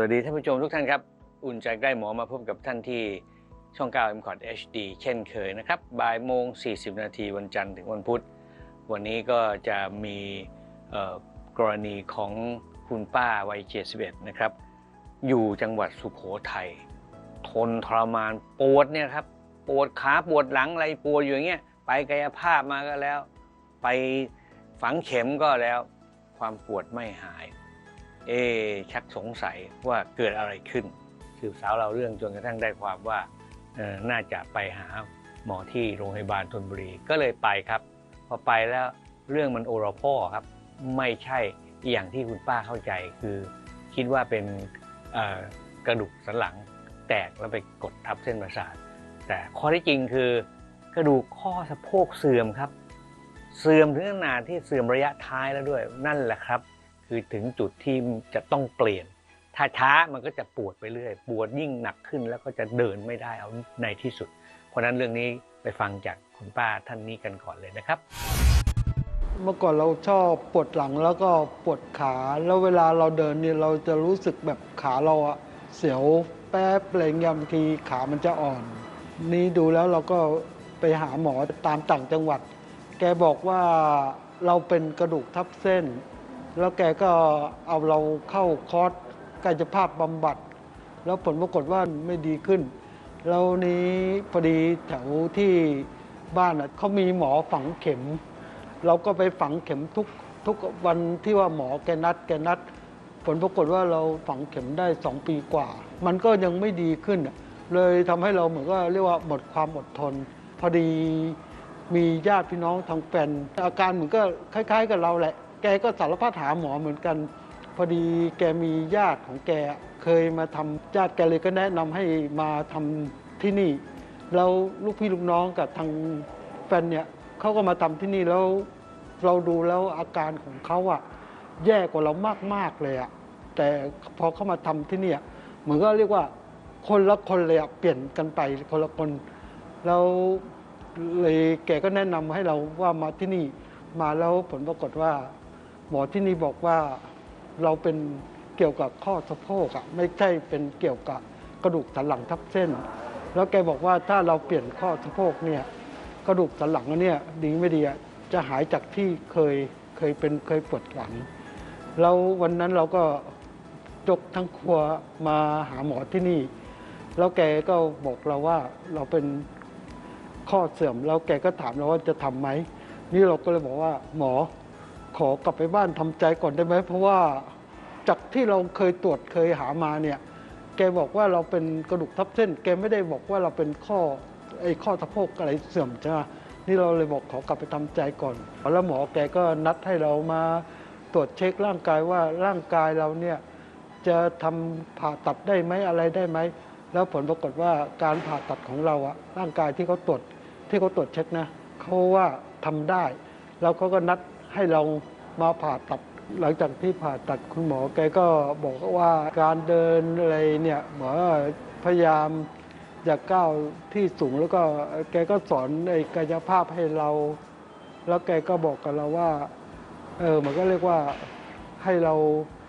วัสดีท่านผู้ชมทุกท่านครับ อุ่นใจใกล้หมอมาพบกับท่านที่ช่อง9 m c o t HD เช่นเคยนะครับบ่ายโมง 40 นาทีวันจันทร์ถึงวันพุธ วันนี้ก็จะมีกรณีของคุณป้าวัย 71 นะครับ อยู่จังหวัดสุขโขทัยทนทรมานปวดเนี่ยครับ ปวดขาปวดหลังอะไรปวดอยู่อย่างเงี้ยไปกายภาพมาก็แล้ว ไปฝังเข็มก็แล้ว ความปวดไม่หาย เอชักสงสัยว่าเกิดอะไรขึ้น สืบสาวเราเรื่องจนกระทั่งได้ความว่าน่าจะไปหาหมอที่โรงพยาบาลธนบุรีก็เลยไปครับ พอไปแล้วเรื่องมันโอรพ่อครับ ไม่ใช่อย่างที่คุณป้าเข้าใจคือคิดว่าเป็นกระดูกสันหลังแตกแล้วไปกดทับเส้นประสาท แต่ข้อที่จริงคือกระดูกข้อสะโพกเสื่อมครับ เสื่อมถึงขนาดที่เสื่อมระยะท้ายแล้วด้วยนั่นแหละครับ คือถึงจุดที่จะต้องเปลี่ยน ถ้าช้ามันก็จะปวดไปเรื่อย ปวดยิ่งหนักขึ้นแล้วก็จะเดินไม่ได้เอาในที่สุด เพราะนั้นเรื่องนี้ไปฟังจากคุณป้าท่านนี้กันก่อนเลยนะครับ เมื่อก่อนเราชอบปวดหลังแล้วก็ปวดขาแล้วเวลาเราเดินเนี่ยเราจะรู้สึกแบบขาเราอะเสียวแป๊บอะไรเงี้ยบางทีขามันจะอ่อน นี่ดูแล้วเราก็ไปหาหมอตามต่างจังหวัด แกบอกว่าเราเป็นกระดูกทับเส้น แล้วแกก็เอาเราเข้าคอร์สกายภาพบำบัด แล้วผลปรากฏว่าไม่ดีขึ้น แล้วนี้พอดีแถวที่บ้านเขามีหมอฝังเข็ม เราก็ไปฝังเข็มทุกทุกวันที่ว่าหมอแกนัด แกนัด ผลปรากฏว่าเราฝังเข็มได้สองปีกว่า มันก็ยังไม่ดีขึ้น เลยทำให้เราเหมือนก็เรียกว่าหมดความอดทน พอดีมีญาติพี่น้องทางแฟนอาการเหมือนก็คล้าย ๆ กับเราแหละ แกก็สารพัดหาหมอเหมือนกัน พอดีแกมีญาติของแกเคยมาทำญาติแกเลยก็แนะนำให้มาทำที่นี่ แล้วลูกพี่ลูกน้องกับทางแฟนเนี่ยเขาก็มาทำที่นี่แล้วเราดูแล้วอาการของเขาอะแย่กว่าเรามากๆเลยอะแต่พอเขามาทำที่นี่เหมือนก็เรียกว่าคนละคนเลยอะเปลี่ยนกันไปคนละคน แล้วเลยแกก็แนะนำให้เราว่ามาที่นี่มาแล้วผลปรากฏว่า หมอที่นี่บอกว่าเราเป็นเกี่ยวกับข้อสะโพกอะไม่ใช่เป็นเกี่ยวกับกระดูกสันหลังทับเส้น แล้วแกบอกว่าถ้าเราเปลี่ยนข้อสะโพกเนี่ยกระดูกสันหลังอันเนี่ยดีไม่ดีจะหายจากที่เคยเคยเป็นเคยปวดหลังแล้ววันนั้นเราก็จกทั้งครัวมาหาหมอที่นี่ แล้วแกก็บอกเราว่าเราเป็นข้อเสื่อมแล้วแกก็ถามเราว่าจะทำไหมนี่เราก็เลยบอกว่าหมอ ขอกลับไปบ้านทำใจก่อนได้ไหมเพราะว่าจากที่เราเคยตรวจเคยหามาเนี่ย แกบอกว่าเราเป็นกระดูกทับเส้น แกไม่ได้บอกว่าเราเป็นข้อไอ้ข้อสะโพกอะไรเสื่อมใช่ไหมนี่เราเลยบอกขอกลับไปทำใจก่อน แล้วหมอแกก็นัดให้เรามาตรวจเช็คร่างกายว่าร่างกายเราเนี่ยจะทำผ่าตัดได้ไหมอะไรได้ไหม แล้วผลปรากฏว่าการผ่าตัดของเราอะร่างกายที่เขาตรวจที่เขาตรวจเช็คนะเขาว่าทำได้ แล้วเขาก็นัด ให้เรามาผ่าตัด หลังจากที่ผ่าตัดคุณหมอแกก็บอกว่าการเดินอะไรเนี่ยหมอพยายามอยาก้าวที่สูงแล้วก็แกก็สอนในกายภาพให้เรา แล้วแกก็บอกกับเราว่าเออมันก็เรียกว่าให้เรา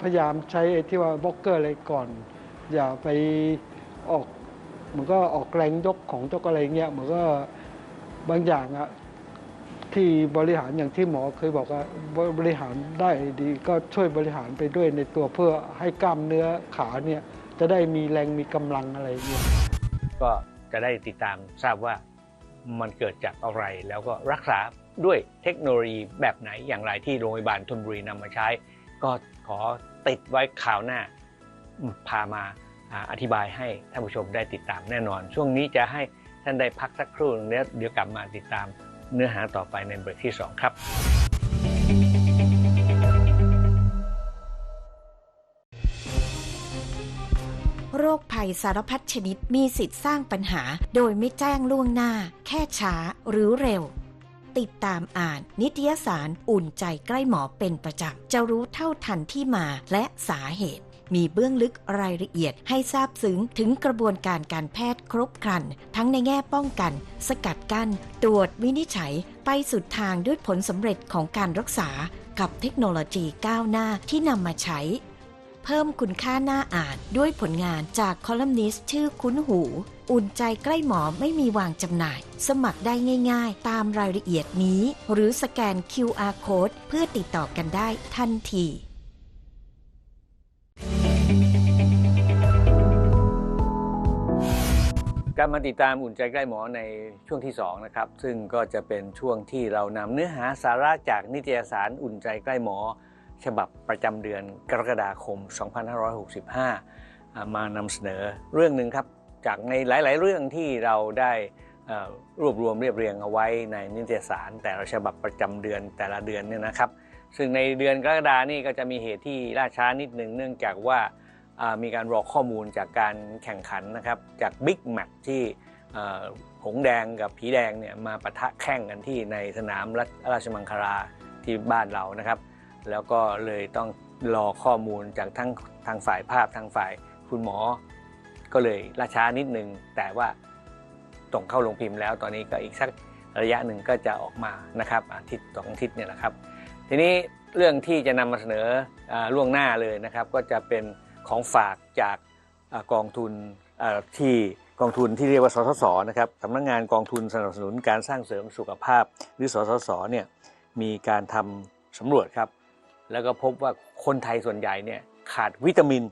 พยายามใช้ไอ้ที่ว่าบล็อกเกอร์อะไรก่อน อย่าไปออกมันก็ออกแรงยกของเจ้าอะไรเงี้ยมันก็บางอย่างอะ ที่บริหารอย่างที่หมอเคยบอกว่าบริหารได้ดีก็ช่วยบริหารไปด้วยในตัวเพื่อให้กล้ามเนื้อขาเนี่ยจะได้มีแรงมีกำลังอะไรเนี่ยก็จะได้ติดตามทราบว่ามันเกิดจากอะไรแล้วก็รักษาด้วยเทคโนโลยีแบบไหนอย่างไรที่โรงพยาบาลธนบุรีนำมาใช้ ก็ขอติดไว้ข่าวหน้า พามาอธิบายให้ท่านผู้ชมได้ติดตามแน่นอน ช่วงนี้จะให้ท่านได้พักสักครู่นึงแล้วเดี๋ยวกลับมาติดตาม เนื้อหาต่อไปในเบรกที่ 2 ครับ โรคภัยสารพัดชนิดมีสิทธิ์สร้างปัญหา โดยไม่แจ้งล่วงหน้า แค่ช้าหรือเร็ว ติดตามอ่านนิตยสารอุ่นใจใกล้หมอเป็นประจำจะรู้เท่าทันที่มาและสาเหตุ มีเบื้องลึกรายละเอียดให้ทราบซึ้งถึงกระบวนการการแพทย์ครบครัน ทั้งในแง่ป้องกัน สกัดกั้น ตรวจวินิจฉัย ไปสุดทางด้วยผลสำเร็จของการรักษา กับเทคโนโลยีก้าวหน้าที่นำมาใช้ เพิ่มคุณค่าหน้าอ่านด้วยผลงานจากคอลัมนิสต์ชื่อคุ้นหูอุ่นใจใกล้หมอไม่มีวางจำหน่าย สมัครได้ง่ายๆ ตามรายละเอียดนี้ หรือสแกน QR Code เพื่อติดต่อกันได้ทันที กลับมาติดตามอุ่นใจใกล้หมอในช่วงที่2นะครับซึ่งก็จะเป็นช่วงที่เรานำเนื้อหาสาระจากนิตยสารอุ่นใจใกล้หมอ ฉบับประจำเดือนกรกฎาคม 2565 มานำเสนอเรื่องหนึ่งครับจากในหลาย ๆ เรื่องที่เราได้รวบรวมเรียบเรียงเอาไว้ในนิตยสาร แต่ละฉบับประจำเดือนแต่ละเดือนเนี่ยนะครับ ซึ่งในเดือนกรกฎานี่ก็จะมีเหตุที่ล่าช้านิดหนึ่งเนื่องจากว่า มีการรอข้อมูลจากการแข่งขันนะครับจากบิ๊กแมตที่หงแดงกับผีแดงเนี่ยมาปะทะแข่งกันที่ในสนามรัชราชมังคลาที่บ้านเรานะครับ แล้วก็เลยต้องรอข้อมูลจากทั้งทางฝ่ายภาพทางฝ่ายคุณหมอ ก็เลยล่าช้านิดนึง แต่ว่าส่งเข้าลงพิมพ์แล้ว ตอนนี้ก็อีกสักระยะหนึ่งก็จะออกมานะครับ อาทิตย์สองอาทิตย์เนี่ยแหละครับ ทีนี้เรื่องที่จะนำมาเสนออล่วงหน้าเลยนะครับ ก็จะเป็น ของฝากจากกองทุนที่กองทุนที่เรียกว่าสสสนะครับสำนักงานกองทุนสนับสนุนการสร้างเสริมสุขภาพ หรือสสสเนี่ยมีการทำสำรวจครับ แล้วก็พบว่าคนไทยส่วนใหญ่เนี่ยขาดวิตามิน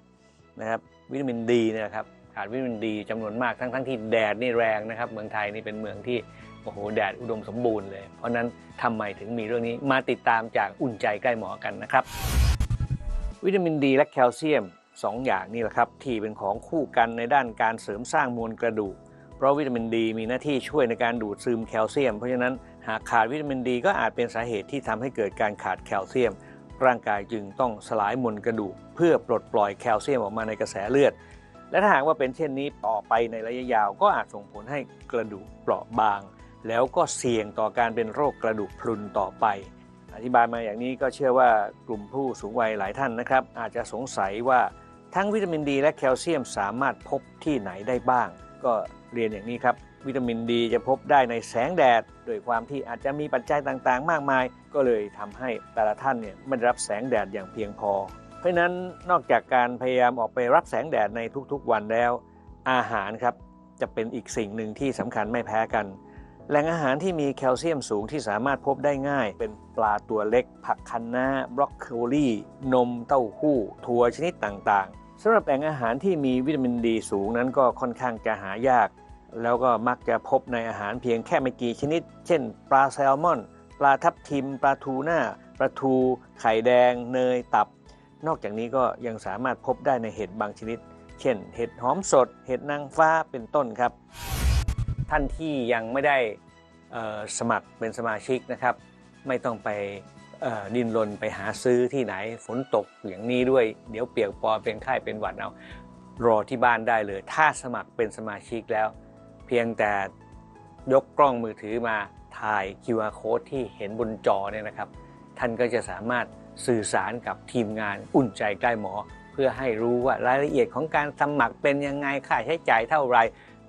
นะครับวิตามินดีนะครับขาดวิตามินดีจำนวนมากทั้งทั้งที่แดดนี่แรงนะครับ เมืองไทยนี่เป็นเมืองที่โอ้โหแดดอุดมสมบูรณ์เลย เพราะฉะนั้นทำไมถึงมีเรื่องนี้มาติดตามจากอุ่นใจใกล้หมอกันนะครับ วิตามินดีและแคลเซียม 2อย่างนี่แหละครับที่เป็นของคู่กันในด้านการเสริมสร้างมวลกระดูก เพราะวิตามินดีมีหน้าที่ช่วยในการดูดซึมแคลเซียม เพราะฉะนั้นหากขาดวิตามินดีก็อาจเป็นสาเหตุที่ทำให้เกิดการขาดแคลเซียม ร่างกายจึงต้องสลายมวลกระดูก เพื่อปลดปล่อยแคลเซียมออกมาในกระแสเลือด และถ้าหากว่าเป็นเช่นนี้ต่อไปในระยะยาวก็อาจส่งผลให้กระดูกเปราะบาง แล้วก็เสี่ยงต่อการเป็นโรคกระดูกพรุนต่อไปอธิบายมาอย่างนี้ก็เชื่อว่ากลุ่มผู้สูงวัยหลายท่านนะครับ อาจจะสงสัยว่า ทั้งวิตามินดีและแคลเซียมสามารถพบที่ไหนได้บ้าง ก็เรียนอย่างนี้ครับ วิตามินดีจะพบได้ในแสงแดด โดยความที่อาจจะมีปัจจัยต่างๆ มากมาย ก็เลยทำให้แต่ละท่านเนี่ยไม่ได้รับแสงแดดอย่างเพียงพอ เพราะฉะนั้นนอกจากการพยายามออกไปรับแสงแดดในทุกๆวันแล้ว อาหารครับจะเป็นอีกสิ่งหนึ่งที่สำคัญไม่แพ้กันแหล่งอาหารที่มีแคลเซียมสูงที่สามารถพบได้ง่าย เป็นปลาตัวเล็ก ผักคะน้าบรอกโคลี นมเต้าหู้ ถั่วชนิดต่างๆ สำหรับแหล่งอาหารที่มีวิตามินดีสูงนั้นก็ค่อนข้างจะหายาก แล้วก็มักจะพบในอาหารเพียงแค่ไม่กี่ชนิด เช่น ปลาแซลมอน ปลาทับทิม ปลาทูน่าปลาทู ไข่แดง เนย ตับ นอกจากนี้ก็ยังสามารถพบได้ในเห็ดบางชนิด เช่น เห็ดหอมสด เห็ดนางฟ้าเป็นต้นครับ ท่านที่ยังไม่ได้สมัครเป็นสมาชิกนะครับ ไม่ต้องไป ดิ้นรนไปหาซื้อที่ไหนฝนตกอย่างนี้ด้วย เดี๋ยวเปียกปอเป็นไข้เป็นหวัดเอารอที่บ้านได้เลย ถ้าสมัครเป็นสมาชิกแล้ว เพียงแต่ยกกล้องมือถือมาถ่าย QR code ที่เห็นบนจอเนี่ยนะครับ ท่านก็จะสามารถสื่อสารกับทีมงานอุ่นใจใกล้หมอ เพื่อให้รู้ว่ารายละเอียดของการสมัครเป็นยังไงค่าใช้จ่ายเท่าไร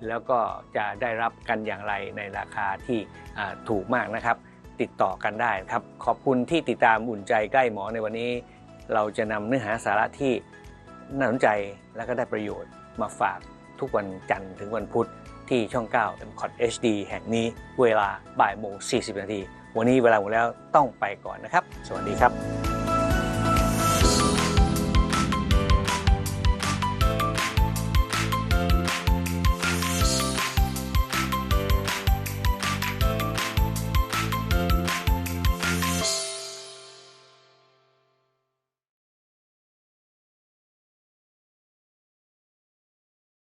แล้วก็จะได้รับกันอย่างไรในราคาที่ถูกมากนะครับ ติดต่อกันได้ครับ ขอบคุณที่ติดตามอุ่นใจใกล้หมอในวันนี้ เราจะนำเนื้อหาสาระที่น่าสนใจและก็ได้ประโยชน์มาฝากทุกวันจันทร์ถึงวันพุธที่ช่อง 9 m c o t HD แห่งนี้เวลาบ่ายโมง40 นาที วันนี้เวลาหมดแล้วต้องไปก่อนนะครับ สวัสดีครับ